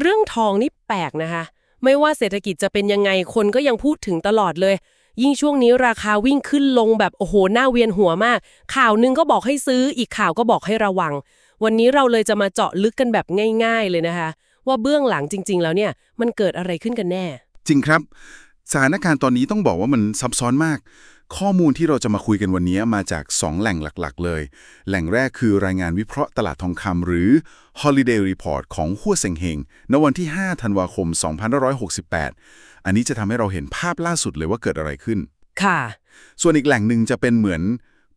เรื่องทองนี่แปลกนะคะ ไม่ว่าเศรษฐกิจจะเป็นยังไงคนก็ยังพูดถึงตลอดเลย ยิ่งช่วงนี้ราคาวิ่งขึ้นลงแบบโอ้โหหน้าเวียนหัวมาก ข่าวหนึงก็บอกให้ซื้ออีกข่าวก็บอกให้ระวัง วันนี้เราเลยจะมาเจาะลึกกันแบบง่าย ๆ เลยนะคะ ว่าเบื้องหลังจริง ๆ แล้วเนี่ยมันเกิดอะไรขึ้นกันแน่ จริงครับ สถานการณ์ตอนนี้ต้องบอกว่ามันซับซ้อนมาก ข้อมูลที่เราจะมาคุยกันวันนี้มาจาก 2 แหล่งหลักๆ เลย แหล่งแรกคือรายงานวิเคราะห์ตลาดทองคำหรือ Holiday Report ของหัวเซ็งเฮงในวันที่ 5 ธันวาคม 2568 อันนี้จะทำให้เราเห็นภาพล่าสุดเลยว่าเกิดอะไรขึ้น ค่ะ ส่วนอีกแหล่งหนึ่งจะเป็นเหมือน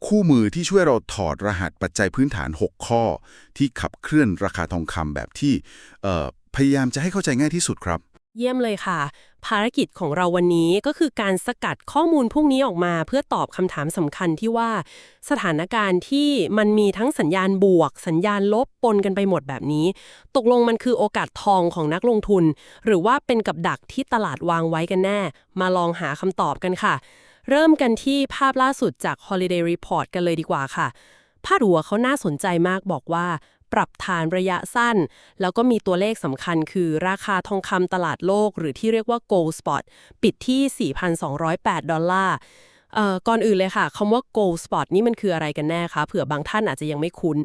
คู่มือที่ช่วยเราถอดรหัสปัจจัยพื้นฐาน 6 ข้อ ที่ขับเคลื่อนราคาทองคำแบบที่เอ่อพยายามจะให้เข้าใจง่ายที่สุดครับ เยี่ยมเลยค่ะ ภารกิจของเราวันนี้ก็คือการสกัดข้อมูลพวกนี้ออกมา เพื่อตอบคำถามสำคัญที่ว่า สถานการณ์ที่มันมีทั้งสัญญาณบวก สัญญาณลบปนกันไปหมดแบบนี้ ตกลงมันคือโอกาสทองของนักลงทุน หรือว่าเป็นกับดักที่ตลาดวางไว้กันแน่ มาลองหาคำตอบกันค่ะ เริ่มกันที่ภาพล่าสุดจาก Holiday Report กันเลยดีกว่าค่ะพาดหัวเขาน่าสนใจมากบอกว่า ปรับฐานระยะสั้น แล้วก็มีตัวเลขสำคัญคือราคาทองคำตลาดโลก หรือที่เรียกว่า gold spot ปิดที่ 4,208 ดอลลาร์ก่อนอื่นเลยค่ะคำว่า gold spot นี่มันคืออะไรกันแน่คะเผื่อบางท่านอาจจะยังไม่คุ้น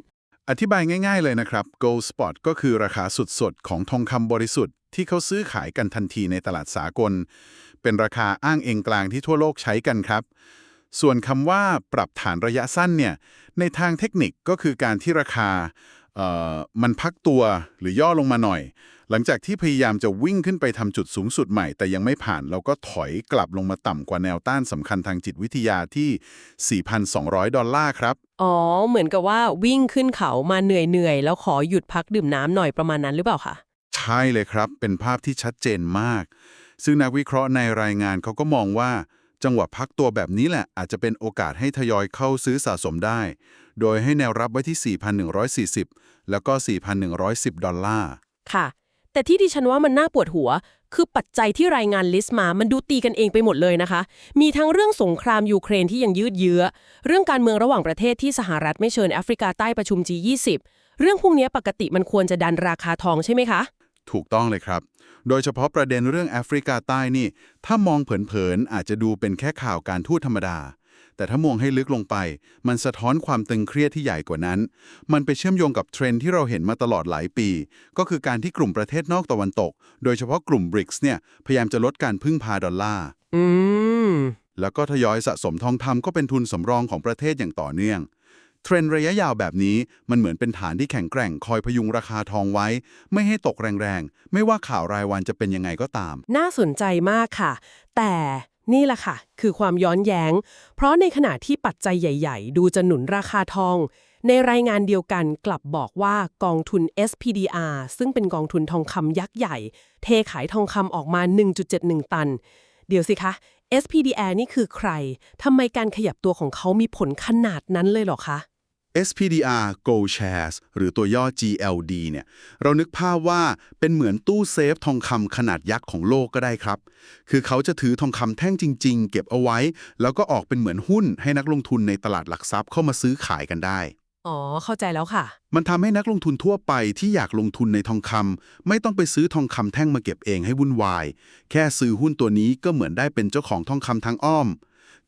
อธิบายง่าย ๆเลยนะครับ Gold Spot ก็คือราคาสุดสดของทองคำบริสุทธิ์ที่เขาซื้อขายกันทันทีในตลาดสากล เป็นราคาอ้างเองกลางที่ทั่วโลกใช้กันครับส่วนคำว่าปรับฐานระยะสั้นเนี่ยในทางเทคนิคก็คือการที่ราคา มันพักตัวหรือย่อลงมาหน่อย หลังจากที่พยายามจะวิ่งขึ้นไปทำจุดสูงสุดใหม่ แต่ยังไม่ผ่านเราก็ถอยกลับลงมาต่ำกว่าแนวต้านสำคัญทางจิตวิทยาที่ 4,200 ดอลลาร์ครับ อ๋อ เหมือนกับว่าวิ่งขึ้นเขามาเหนื่อยๆ แล้วขอหยุดพักดื่มน้ำหน่อยประมาณนั้นหรือเปล่าคะใช่เลยครับ เป็นภาพที่ชัดเจนมาก ซึ่งนักวิเคราะห์ในรายงานเขาก็มองว่า จังหวะพักตัวแบบนี้แหละอาจจะเป็นโอกาสให้ทยอยเข้าซื้อสะสมได้ โดยให้แนวรับไว้ที่ 4,140 แล้วก็ 4,110 ดอลลาร์ ค่ะ แต่ที่ดิฉันว่ามันน่าปวดหัว คือปัจจัยที่รายงานลิสต์มา มันดูตีกันเองไปหมดเลยนะคะ มีทั้งเรื่องสงครามยูเครนที่ยังยืดเยื้อ เรื่องการเมืองระหว่างประเทศที่สหรัฐไม่เชิญแอฟริกาใต้ประชุม G20 เรื่องพวกนี้ปกติมันควรจะดันราคาทองใช่ไหมคะ ถูกต้องเลยครับ โดยเฉพาะประเด็นเรื่องแอฟริกาใต้นี่ ถ้ามองเผินๆ อาจจะดูเป็นแค่ข่าวการทูตธรรมดา แต่ถ้ามองให้ลึกลงไป มันสะท้อนความตึงเครียดที่ใหญ่กว่านั้น มันไปเชื่อมโยงกับเทรนด์ที่เราเห็นมาตลอดหลายปี ก็คือการที่กลุ่มประเทศนอกตะวันตก โดยเฉพาะกลุ่ม BRICS เนี่ยพยายามจะลดการพึ่งพาดอลลาร์อืมแล้วก็ทยอยสะสมทองคำก็เป็นทุนสำรองของประเทศอย่างต่อเนื่อง เทรนด์ระยะยาวแบบนี้มันเหมือนเป็นฐานที่แข็งแกร่งคอยพยุงราคาทองไว้ ไม่ให้ตกแรงๆ ไม่ว่าข่าวรายวันจะเป็นยังไงก็ตาม น่าสนใจมากค่ะ แต่นี่แหละค่ะ คือความย้อนแย้ง เพราะในขณะที่ปัจจัยใหญ่ ๆ ดูจะหนุนราคาทอง ในรายงานเดียวกันกลับบอกว่ากองทุน SPDR ซึ่งเป็นกองทุนทองคำยักษ์ใหญ่ เทขายทองคำออกมา 1.71 ตัน เดี๋ยวสิคะ SPDR นี่คือใคร ทำไมการขยับตัวของเขามีผลขนาดนั้นเลยเหรอคะ SPDR Gold Shares หรือตัวย่อ GLD เนี่ยเรานึกภาพว่าเป็นเหมือนตู้เซฟทองคำขนาดยักษ์ของโลกก็ได้ครับ คือเขาจะถือทองคำแท่งจริง ๆ เก็บเอาไว้ แล้วก็ออกเป็นเหมือนหุ้นให้นักลงทุนในตลาดหลักทรัพย์เข้ามาซื้อขายกันได้ อ๋อ เข้าใจแล้วค่ะ มันทำให้นักลงทุนทั่วไปที่อยากลงทุนในทองคำไม่ต้องไปซื้อทองคำแท่งมาเก็บเองให้วุ่นวาย แค่ซื้อหุ้นตัวนี้ก็เหมือนได้เป็นเจ้าของทองคำทางอ้อม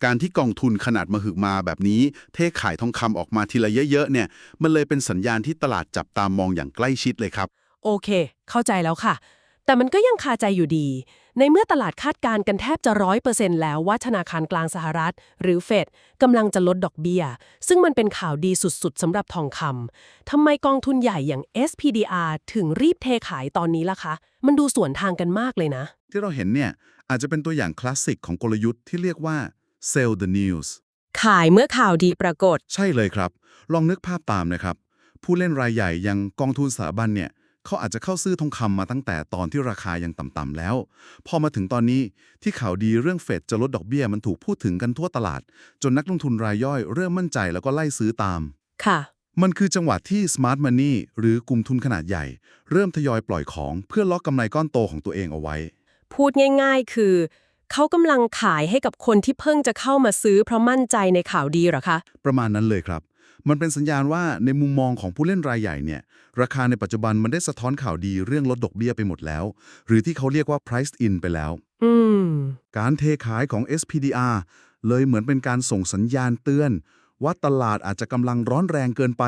การที่กองทุนขนาดมหึมาแบบนี้ เทขายทองคำออกมาทีละเยอะๆเนี่ย มันเลยเป็นสัญญาณที่ตลาดจับตามมองอย่างใกล้ชิดเลยครับ โอเค เข้าใจแล้วค่ะ แต่มันก็ยังคาใจอยู่ดี ในเมื่อตลาดคาดการณ์กันแทบจะร้อยเปอร์เซ็นต์แล้วว่าธนาคารกลางสหรัฐ หรือเฟดกำลังจะลดดอกเบี้ย ซึ่งมันเป็นข่าวดีสุดๆสำหรับทองคำทำไมกองทุนใหญ่อย่าง SPDR ถึงรีบเทขายตอนนี้ล่ะคะ มันดูสวนทางกันมากเลยนะ ที่เราเห็นเนี่ยอาจจะเป็นตัวอย่างคลาสสิกของกลยุทธ์ที่เรียกว่า sell the news ขายเมื่อข่าวดีปรากฏ ใช่เลยครับ ลองนึกภาพตามนะครับ ผู้เล่นรายใหญ่อยังกองทุนสถาบันเนี่ยเขาอาจจะเข้าซื้อทองคำมาตั้งแต่ตอนที่ราคายังต่ำๆแล้ว พอมาถึงตอนนี้ที่ข่าวดีเรื่องเฟดจะลดดอกเบี้ยมันถูกพูดถึงกันทั่วตลาด จนนักลงทุนรายย่อยเริ่มมั่นใจแล้วก็ไล่ซื้อตาม ค่ะ มันคือจังหวะที่ Smart Money หรือกลุ่มทุนขนาดใหญ่ เริ่มทยอยปล่อยของเพื่อล็อกกำไรก้อนโตของตัวเองเอาไว้ พูดง่าย ๆ คือ เขากำลังขายให้กับคนที่เพิ่งจะเข้ามาซื้อเพราะมั่นใจในข่าวดีเหรอคะ ประมาณนั้นเลยครับ มันเป็นสัญญาณว่าในมุมมองของผู้เล่นรายใหญ่เนี่ย ราคาในปัจจุบันมันได้สะท้อนข่าวดีเรื่องลดดอกเบี้ยไปหมดแล้ว หรือที่เขาเรียกว่า price in ไปแล้วอืมการเทขายของ SPDR เลยเหมือนเป็นการส่งสัญญาณเตือน ว่าตลาดอาจจะกำลังร้อนแรงเกินไป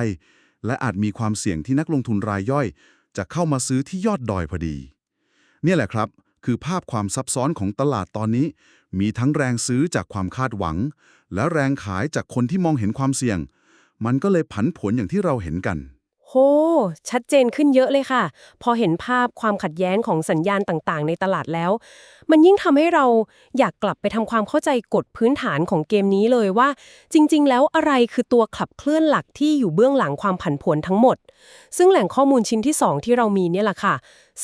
และอาจมีความเสี่ยงที่นักลงทุนรายย่อย จะเข้ามาซื้อที่ยอดดอยพอดี เนี่ยแหละครับ คือภาพความซับซ้อนของตลาดตอนนี้ มีทั้งแรงซื้อจากความคาดหวัง และแรงขายจากคนที่มองเห็นความเสี่ยง มันก็เลยผันผวนอย่างที่เราเห็นกัน โห ชัดเจนขึ้นเยอะเลยค่ะ พอเห็นภาพความขัดแย้งของสัญญาณต่างๆ ในตลาดแล้ว มันยิ่งทำให้เราอยากกลับไปทำความเข้าใจกฎพื้นฐานของเกมนี้เลยว่า จริง ๆ แล้วอะไรคือตัวขับเคลื่อนหลักที่อยู่เบื้องหลังความผันผวนทั้งหมด ซึ่งแหล่งข้อมูลชิ้นที่ 2 ที่เรามีเนี่ยแหละค่ะ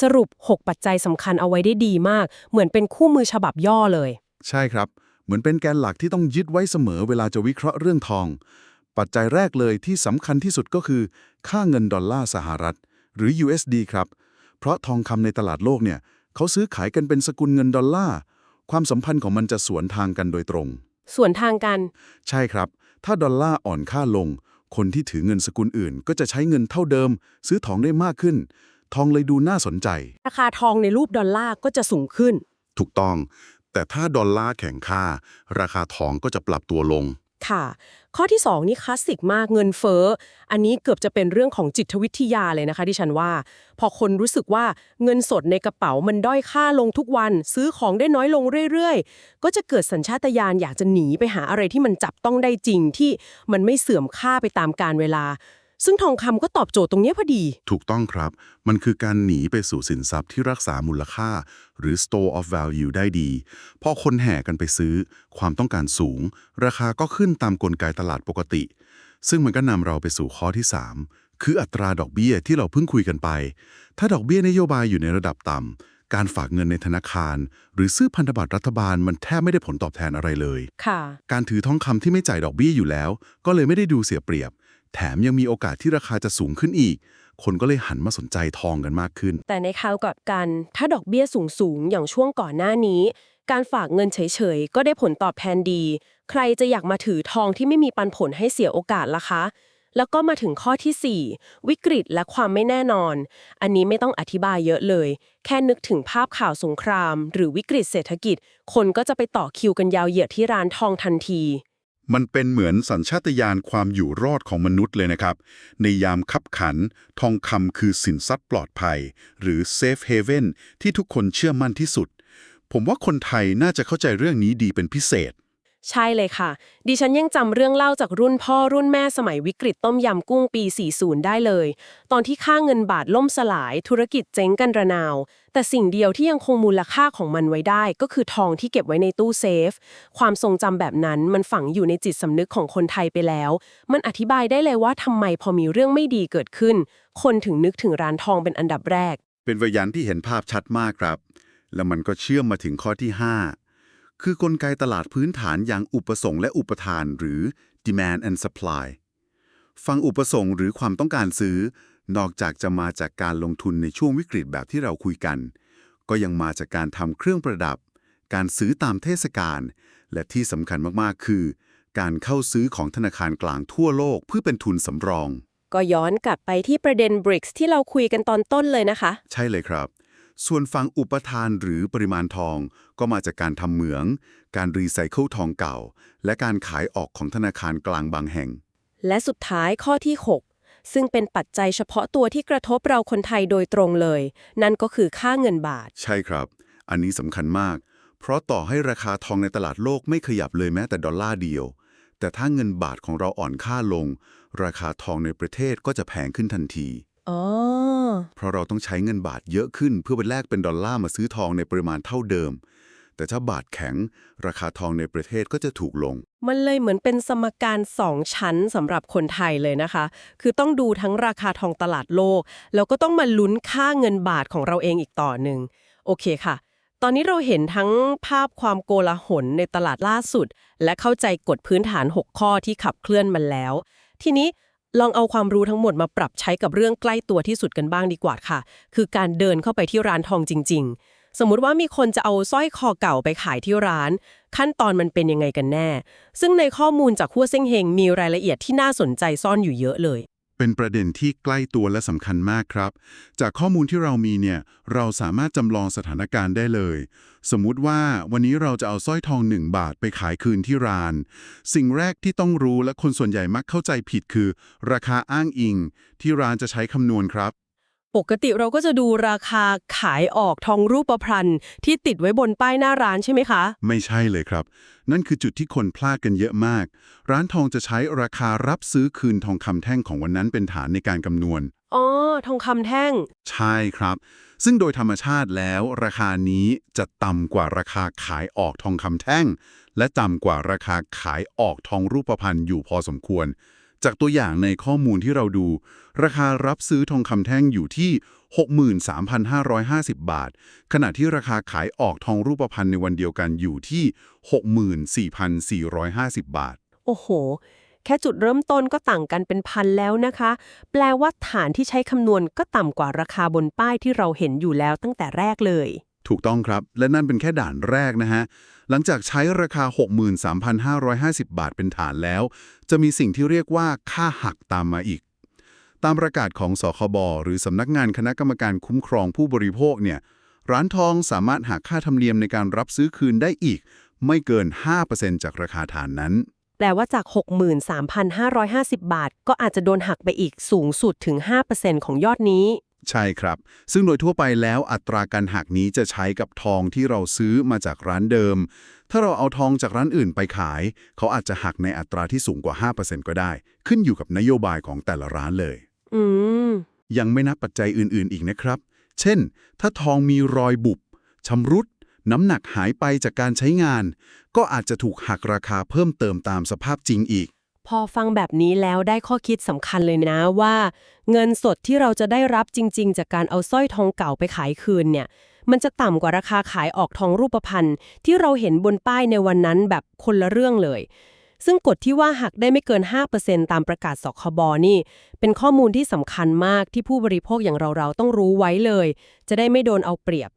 สรุป 6 ปัจจัยสำคัญเอาไว้ได้ดีมาก เหมือนเป็นคู่มือฉบับย่อเลย ใช่ครับ เหมือนเป็นแกนหลักที่ต้องยึดไว้เสมอเวลาจะวิเคราะห์เรื่องทอง ปัจจัยแรกเลยที่สำคัญที่สุดก็คือ ค่าเงินดอลลาร์สหรัฐ หรือ USD ครับ เพราะทองคำในตลาดโลกเนี่ยเขาซื้อขายกันเป็นสกุลเงินดอลลาร์ ความสัมพันธ์ของมันจะสวนทางกันโดยตรง ส่วนทางกัน ใช่ครับ ถ้าดอลลาร์อ่อนค่าลง คนที่ถือเงินสกุลอื่น ก็จะใช้เงินเท่าเดิม ซื้อทองได้มากขึ้น ทองเลยดูน่าสนใจ ราคาทองในรูปดอลลาร์ก็จะสูงขึ้น ถูกต้อง แต่ถ้าดอลลาร์แข็งค่า ราคาทองก็จะปรับตัวลง ค่ะ ข้อที่ 2 นี่คลาสสิกมากเงินเฟ้อ อันนี้เกือบจะเป็นเรื่องของจิตวิทยาเลยนะคะที่ฉันว่า พอคนรู้สึกว่าเงินสดในกระเป๋ามันด้อยค่าลงทุกวัน ซื้อของได้น้อยลงเรื่อยๆ ก็จะเกิดสัญชาตญาณอยากจะหนีไปหาอะไรที่มันจับต้องได้จริงที่มันไม่เสื่อมค่าไปตามกาลเวลา ซึ่งทองคำก็ตอบโจทย์ตรงเนี้ยพอดี ถูกต้องครับ มันคือการหนีไปสู่สินทรัพย์ที่รักษามูลค่า หรือ store of value ได้ดี พอคนแห่กันไปซื้อ ความต้องการสูง ราคาก็ขึ้นตามกลไกตลาดปกติ ซึ่งมันก็นำเราไปสู่ข้อที่ 3 คืออัตราดอกเบี้ยที่เราเพิ่งคุยกันไป ถ้าดอกเบี้ยนโยบายอยู่ในระดับต่ำการฝากเงินในธนาคาร หรือซื้อพันธบัตรรัฐบาลมันแทบไม่ได้ผลตอบแทนอะไรเลย ค่ะ การถือทองคำที่ไม่จ่ายดอกเบี้ยอยู่แล้ว ก็เลยไม่ได้ดูเสียเปรียบ แถมยังมีโอกาสที่ราคาจะสูงขึ้นอีก คนก็เลยหันมาสนใจทองกันมากขึ้น แต่ในคราวกลับกัน ถ้าดอกเบี้ยสูงสูงๆ อย่างช่วงก่อนหน้านี้ การฝากเงินเฉยๆ ก็ได้ผลตอบแทนดี ใครจะอยากมาถือทองที่ไม่มีปันผลให้เสียโอกาสล่ะคะ แล้วก็มาถึงข้อทีสี่ 4 วิกฤตและความไม่แน่นอน อันนี้ไม่ต้องอธิบายเยอะเลย แค่นึกถึงภาพข่าวสงคราม หรือวิกฤตเศรษฐกิจ คนก็จะไปต่อคิวกันยาวเหยียดที่ร้านทองทันที มันเป็นเหมือนสัญชาตญาณความอยู่รอดของมนุษย์เลยนะครับ ในยามคับขัน ทองคำคือสินทรัพย์ปลอดภัย หรือเซฟเฮเว่นที่ทุกคนเชื่อมั่นที่สุด ผมว่าคนไทยน่าจะเข้าใจเรื่องนี้ดีเป็นพิเศษ ใช่เลยค่ะ ดิฉันยังจำเรื่องเล่าจากรุ่นพ่อรุ่นแม่สมัยวิกฤตต้มยำกุ้งปี 40 ได้เลย ตอนที่ค่าเงินบาทล่มสลาย ธุรกิจเจ๊งกันระนาว แต่สิ่งเดียวที่ยังคงมูลค่าของมันไว้ได้ ก็คือทองที่เก็บไว้ในตู้เซฟ ความทรงจำแบบนั้นมันฝังอยู่ในจิตสำนึกของคนไทยไปแล้ว มันอธิบายได้เลยว่าทำไมพอมีเรื่องไม่ดีเกิดขึ้น คนถึงนึกถึงร้านทองเป็นอันดับแรก เป็นพยานที่เห็นภาพชัดมากครับ แล้วมันก็เชื่อมมาถึงข้อที่ 5 คือกลไกตลาดพื้นฐานอย่างอุปสงค์และอุปทานหรือ demand and supply ฟังอุปสงค์หรือความต้องการซื้อ นอกจากจะมาจากการลงทุนในช่วงวิกฤตแบบที่เราคุยกัน ก็ยังมาจากการทำเครื่องประดับ การซื้อตามเทศกาลและที่สำคัญมากๆ คือ การเข้าซื้อของธนาคารกลางทั่วโลกเพื่อเป็นทุนสำรอง ก็ย้อนกลับไปที่ประเด็น BRICS ที่เราคุยกันตอนต้นเลยนะคะ ใช่เลยครับ ส่วนฝั่งอุปทานหรือปริมาณทองก็มาจากการทำเหมือง การรีไซเคิลทองเก่า และการขายออกของธนาคารกลางบางแห่ง และสุดท้ายข้อที่ 6 ซึ่งเป็นปัจจัยเฉพาะตัวที่กระทบเราคนไทยโดยตรงเลย นั่นก็คือค่าเงินบาท ใช่ครับ อันนี้สำคัญมาก เพราะต่อให้ราคาทองในตลาดโลกไม่ขยับเลยแม้แต่ดอลลาร์เดียว แต่ถ้าเงินบาทของเราอ่อนค่าลง ราคาทองในประเทศก็จะแพงขึ้นทันทีอ๋อ เพราะเราต้องใช้เงินบาทเยอะขึ้นเพื่อไปแลกเป็นดอลลาร์มาซื้อทองในปริมาณเท่าเดิม แต่ถ้าบาทแข็ง ราคาทองในประเทศก็จะถูกลง มันเลยเหมือนเป็นสมการสองชั้นสำหรับคนไทยเลยนะคะ คือต้องดูทั้งราคาทองตลาดโลก แล้วก็ต้องมาลุ้นค่าเงินบาทของเราเองอีกต่อหนึ่งโอเคค่ะ ตอนนี้เราเห็นทั้งภาพความโกลาหลในตลาดล่าสุด และเข้าใจกฎพื้นฐาน 6 ข้อที่ขับเคลื่อนมันแล้ว ทีนี้ ลองเอาความรู้ทั้งหมดมาปรับใช้กับเรื่องใกล้ตัวที่สุดกันบ้างดีกว่าค่ะ คือการเดินเข้าไปที่ร้านทองจริง ๆ สมมุติว่ามีคนจะเอาสร้อยคอเก่าไปขายที่ร้าน ขั้นตอนมันเป็นยังไงกันแน่ ซึ่งในข้อมูลจากขั้วเส้งเฮงมีรายละเอียดที่น่าสนใจซ่อนอยู่เยอะเลย เป็นประเด็นที่ใกล้ตัวและสำคัญมากครับ จากข้อมูลที่เรามีเนี่ย เราสามารถจำลองสถานการณ์ได้เลย สมมุติว่าวันนี้เราจะเอาสร้อยทอง 1 บาทไปขายคืนที่ร้าน สิ่งแรกที่ต้องรู้และคนส่วนใหญ่มักเข้าใจผิดคือ ราคาอ้างอิง ที่ร้านจะใช้คำนวณครับ ปกติเราก็จะดูราคาขายออกทองรูปพรรณที่ติดไว้บนป้ายหน้าร้านใช่ไหมคะ ไม่ใช่เลยครับ นั่นคือจุดที่คนพลาดกันเยอะมาก ร้านทองจะใช้ราคารับซื้อคืนทองคำแท่งของวันนั้นเป็นฐานในการคำนวณ อ๋อ ทองคำแท่ง ใช่ครับ ซึ่งโดยธรรมชาติแล้วราคานี้จะต่ำกว่าราคาขายออกทองคำแท่ง และต่ำกว่าราคาขายออกทองรูปพรรณอยู่พอสมควร จากตัวอย่างในข้อมูลที่เราดู ราคารับซื้อทองคำแท่งอยู่ที่ 63,550 บาท ขณะที่ราคาขายออกทองรูปพรรณในวันเดียวกันอยู่ที่ 64,450 บาท โอ้โห แค่จุดเริ่มต้นก็ต่างกันเป็นพันแล้วนะคะ แปลว่าฐานที่ใช้คำนวณก็ต่ำกว่าราคาบนป้ายที่เราเห็นอยู่แล้วตั้งแต่แรกเลย ถูกต้องครับ และนั่นเป็นแค่ด่านแรกนะฮะ หลังจากใช้ราคา 63,550 บาทเป็นฐานแล้ว จะมีสิ่งที่เรียกว่าค่าหักตามมาอีก ตามประกาศของสคบหรือสำนักงานคณะกรรมการคุ้มครองผู้บริโภคเนี่ย ร้านทองสามารถหักค่าธรรมเนียมในการรับซื้อคืนได้อีก ไม่เกิน 5%จากราคาฐานนั้น แปลว่าจาก 63,550 บาท ก็อาจจะโดนหักไปอีกสูงสุดถึง 5%ของยอดนี้ ใช่ครับ ซึ่งโดยทั่วไปแล้วอัตราการหักนี้จะใช้กับทองที่เราซื้อมาจากร้านเดิม ถ้าเราเอาทองจากร้านอื่นไปขาย เขาอาจจะหักในอัตราที่สูงกว่า 5%ก็ได้ ขึ้นอยู่กับนโยบายของแต่ละร้านเลย อืม ยังไม่นับปัจจัยอื่นๆ อีกนะครับ เช่น ถ้าทองมีรอยบุบชำรุด น้ำหนักหายไปจากการใช้งาน ก็อาจจะถูกหักราคาเพิ่มเติมตามสภาพจริงอีก พอฟังแบบนี้แล้วได้ข้อคิดสำคัญเลยนะว่า เงินสดที่เราจะได้รับจริง ๆ จากการเอาสร้อยทองเก่าไปขายคืนเนี่ยมันจะต่ำกว่าราคาขายออกทองรูปพรรณที่เราเห็นบนป้ายในวันนั้นแบบคนละเรื่องเลย ซึ่งกฎที่ว่าหักได้ไม่เกิน 5%ตามประกาศสคบนี่ เป็นข้อมูลที่สำคัญมากที่ผู้บริโภคอย่างเราๆต้องรู้ไว้เลย จะได้ไม่โดนเอาเปรียบ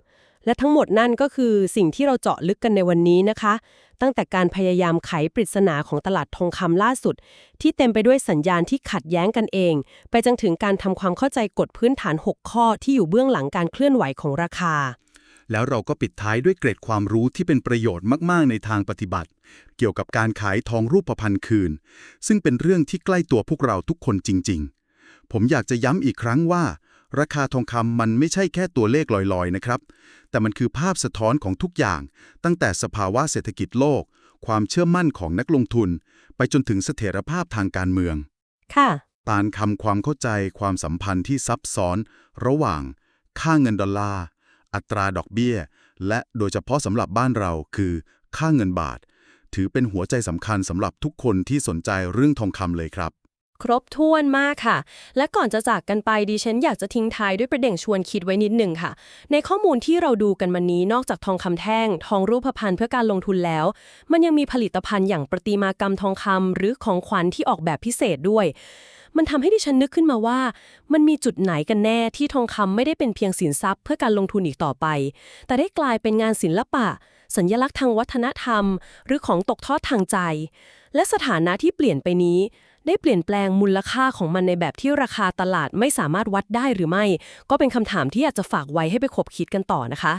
และทั้งหมดนั่นก็คือสิ่งที่เราเจาะลึกกันในวันนี้นะคะ ตั้งแต่การพยายามไขปริศนาของตลาดทองคำล่าสุด ที่เต็มไปด้วยสัญญาณที่ขัดแย้งกันเอง ไปจนถึงการทำความเข้าใจกฎพื้นฐาน 6 ข้อที่อยู่เบื้องหลังการเคลื่อนไหวของราคา แล้วเราก็ปิดท้ายด้วยเกร็ดความรู้ที่เป็นประโยชน์มาก ๆ ในทางปฏิบัติ เกี่ยวกับการขายทองรูปพรรณคืน ซึ่งเป็นเรื่องที่ใกล้ตัวพวกเราทุกคนจริง ๆ ผมอยากจะย้ำอีกครั้งว่า ราคาทองคำมันไม่ใช่แค่ตัวเลขลอยๆนะครับ แต่มันคือภาพสะท้อนของทุกอย่าง ตั้งแต่สภาวะเศรษฐกิจโลก ความเชื่อมั่นของนักลงทุน ไปจนถึงเสถียรภาพทางการเมือง ค่ะปานคำความเข้าใจความสัมพันธ์ที่ซับซ้อน ระหว่าง ค่าเงินดอลลาร์ อัตราดอกเบี้ย และโดยเฉพาะสำหรับบ้านเราคือ ค่าเงินบาท ถือเป็นหัวใจสำคัญสำหรับทุกคนที่สนใจเรื่องทองคำเลยครับ ครบถ้วนมากค่ะ และก่อนจะจากกันไปดิฉันอยากจะทิ้งท้ายด้วยประเด็นชวนคิดไว้นิดหนึ่งค่ะ ในข้อมูลที่เราดูกันมานี้นอกจากทองคำแท่ง ทองรูปพรรณเพื่อการลงทุนแล้ว มันยังมีผลิตภัณฑ์อย่างประติมากรรมทองคำหรือของขวัญที่ออกแบบพิเศษด้วยมันทำให้ดิฉันนึกขึ้นมาว่า มันมีจุดไหนกันแน่ที่ทองคำไม่ได้เป็นเพียงสินทรัพย์เพื่อการลงทุนอีกต่อไป แต่ได้กลายเป็นงานศิลปะ สัญญลักษณ์ทางวัฒนธรรม หรือของตกทอดทางใจ และสถานะที่เปลี่ยนไปนี้ ได้เปลี่ยนแปลงมูลค่าของมันในแบบที่ราคาตลาดไม่สามารถวัดได้หรือไม่ ก็เป็นคำถามที่อยากจะฝากไว้ให้ไปขบคิดกันต่อนะคะ